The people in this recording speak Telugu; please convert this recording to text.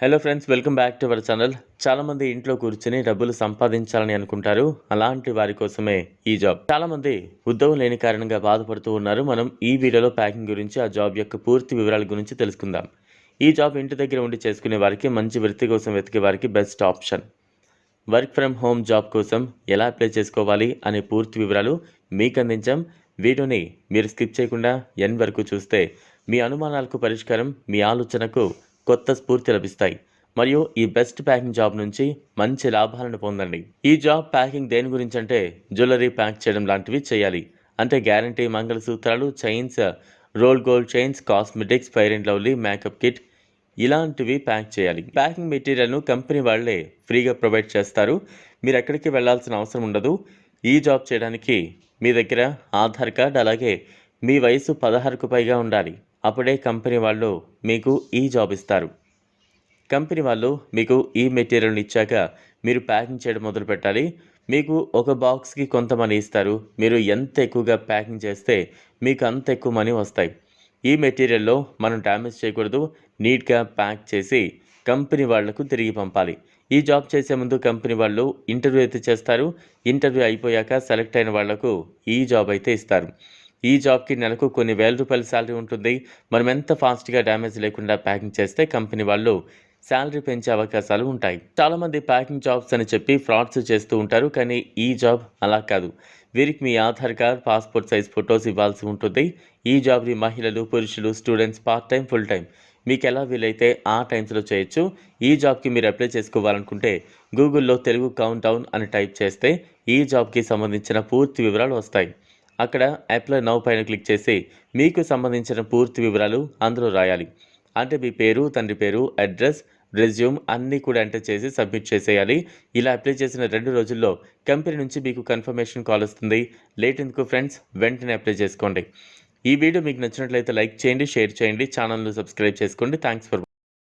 Hello friends welcome back to our channel చాలామంది ఇంట్లో కూర్చుని డబ్బులు సంపాదించాలని అనుకుంటారు. అలాంటి వారి కోసమే ఈ జాబ్ చాలామంది ఉద్యోగం లేని కారణంగా బాధపడుతూ ఉన్నారు. మనం ఈ వీడియోలో ప్యాకింగ్ గురించి ఆ జాబ్ యొక్క పూర్తి వివరాల గురించి తెలుసుకుందాం. ఈ జాబ్ ఇంటి దగ్గర ఉండి చేసుకునే వారికి మంచి వృత్తి కోసం వెతికే వారికి best option work from home job కోసం ఎలా అప్లై చేసుకోవాలి అనే పూర్తి వివరాలు మీకు అందించాం. వీడియోని మీరు స్కిప్ చేయకుండా ఎన్ వరకు చూస్తే మీ అనుమానాలకు పరిష్కారం మీ ఆలోచనకు కొత్త స్ఫూర్తి లభిస్తాయి. మరియు ఈ బెస్ట్ ప్యాకింగ్ జాబ్ నుంచి మంచి లాభాలను పొందండి. ఈ జాబ్ ప్యాకింగ్ దేని గురించి అంటే జ్యువెలరీ ప్యాక్ చేయడం లాంటివి చేయాలి. అంటే guarantee మంగళసూత్రాలు chains roll gold chains cosmetics fair and lovely makeup kit ఇలాంటివి ప్యాక్ చేయాలి. ప్యాకింగ్ మెటీరియల్ను కంపెనీ వాళ్ళే ఫ్రీగా ప్రొవైడ్ చేస్తారు. మీరు ఎక్కడికి వెళ్ళాల్సిన అవసరం ఉండదు. ఈ జాబ్ చేయడానికి మీ దగ్గర ఆధార్ కార్డ్ అలాగే మీ వయసు పదహారుకు పైగా ఉండాలి. అప్పుడే కంపెనీ వాళ్ళు మీకు ఈ జాబ్ ఇస్తారు. కంపెనీ వాళ్ళు మీకు ఈ మెటీరియల్ని ఇచ్చాక మీరు ప్యాకింగ్ చేయడం మొదలు పెట్టాలి. మీకు ఒక బాక్స్కి కొంత మనీ ఇస్తారు. మీరు ఎంత ఎక్కువగా ప్యాకింగ్ చేస్తే మీకు అంత ఎక్కువ మనీ వస్తాయి. ఈ మెటీరియల్లో మనం డ్యామేజ్ చేయకూడదు. నీట్గా ప్యాక్ చేసి కంపెనీ వాళ్ళకు తిరిగి పంపాలి. ఈ జాబ్ చేసే ముందు కంపెనీ వాళ్ళు ఇంటర్వ్యూ అయితే చేస్తారు. ఇంటర్వ్యూ అయిపోయాక సెలెక్ట్ అయిన వాళ్ళకు ఈ జాబ్ అయితే ఇస్తారు. ఈ జాబ్కి నెలకు కొన్ని వేల రూపాయల శాలరీ ఉంటుంది. మనం ఎంత ఫాస్ట్గా డ్యామేజ్ లేకుండా ప్యాకింగ్ చేస్తే కంపెనీ వాళ్ళు శాలరీ పెంచే అవకాశాలు ఉంటాయి. చాలామంది ప్యాకింగ్ జాబ్స్ అని చెప్పి ఫ్రాడ్స్ చేస్తూ ఉంటారు. కానీ ఈ జాబ్ అలా కాదు. వీరికి మీ Aadhaar card passport size photos ఇవ్వాల్సి ఉంటుంది. ఈ జాబ్ని మహిళలు పురుషులు students part time full time మీకు ఎలా వీలైతే ఆ టైమ్స్లో చేయొచ్చు. ఈ జాబ్కి మీరు అప్లై చేసుకోవాలనుకుంటే గూగుల్లో తెలుగు కౌంట్ డౌన్ అని టైప్ చేస్తే ఈ జాబ్కి సంబంధించిన పూర్తి వివరాలు వస్తాయి. అక్కడ అప్లై నౌ పైన క్లిక్ చేసి మీకు సంబంధించిన పూర్తి వివరాలు అందులో రాయాలి. అంటే మీ పేరు తండ్రి పేరు అడ్రస్ రెజ్యూమ్ అన్నీ కూడా ఎంటర్ చేసి సబ్మిట్ చేసేయాలి. ఇలా అప్లై చేసిన రెండు రోజుల్లో కంపెనీ నుంచి మీకు కన్ఫర్మేషన్ కాల్ వస్తుంది. లేట్ ఎందుకు ఫ్రెండ్స్? వెంటనే అప్లై చేసుకోండి. ఈ వీడియో మీకు నచ్చినట్లయితే లైక్ చేయండి షేర్ చేయండి ఛానల్ను సబ్స్క్రైబ్ చేసుకోండి. Thanks for